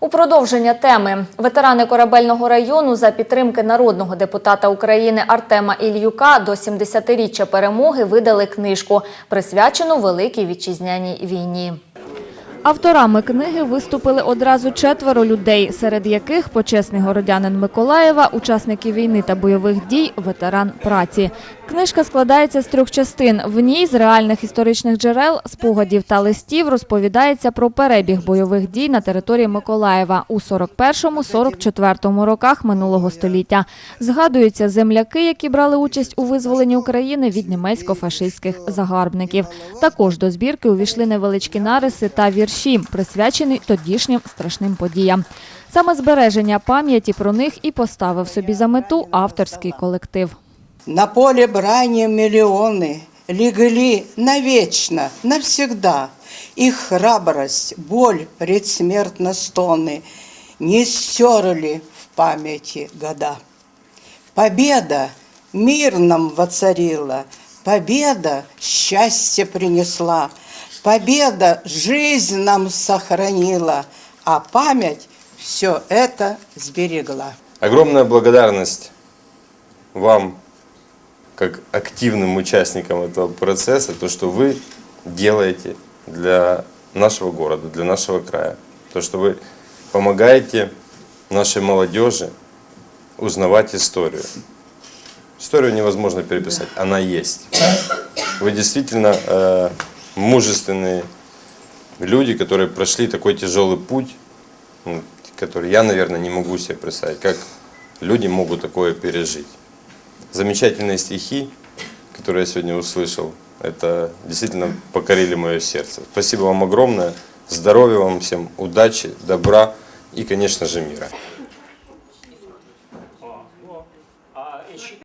У продовження теми ветерани корабельного району за підтримки народного депутата України Артема Ільюка до 70-річчя перемоги видали книжку, присвячену Великій вітчизняній війні. Авторами книги виступили одразу четверо людей, серед яких почесний городянин Миколаєва, учасники війни та бойових дій, ветеран праці. Книжка складається з трьох частин. В ній з реальних історичних джерел, спогадів та листів розповідається про перебіг бойових дій на території Миколаєва у 41-44 роках минулого століття. Згадуються земляки, які брали участь у визволенні України від німецько-фашистських загарбників. Також до збірки увійшли невеличкі нариси та вірші, присвячені тодішнім страшним подіям. Саме збереження пам'яті про них і поставив собі за мету авторський колектив. На поле брани миллионы легли навечно, навсегда. Их храбрость, боль, предсмертно стоны не стерли в памяти года. Победа мир нам воцарила, победа счастье принесла, победа жизнь нам сохранила, а память все это сберегла. Огромная благодарность вам, как активным участникам этого процесса, то, что вы делаете для нашего города, для нашего края. То, что вы помогаете нашей молодежи узнавать историю. Историю невозможно переписать, она есть. Вы действительно э, мужественные люди, которые прошли такой тяжелый путь, ну, который я, наверное, не могу себе представить, как люди могут такое пережить. Замечательные стихи, которые я сегодня услышал, это действительно покорили мое сердце. Спасибо вам огромное, здоровья вам всем, удачи, добра и, конечно же, мира.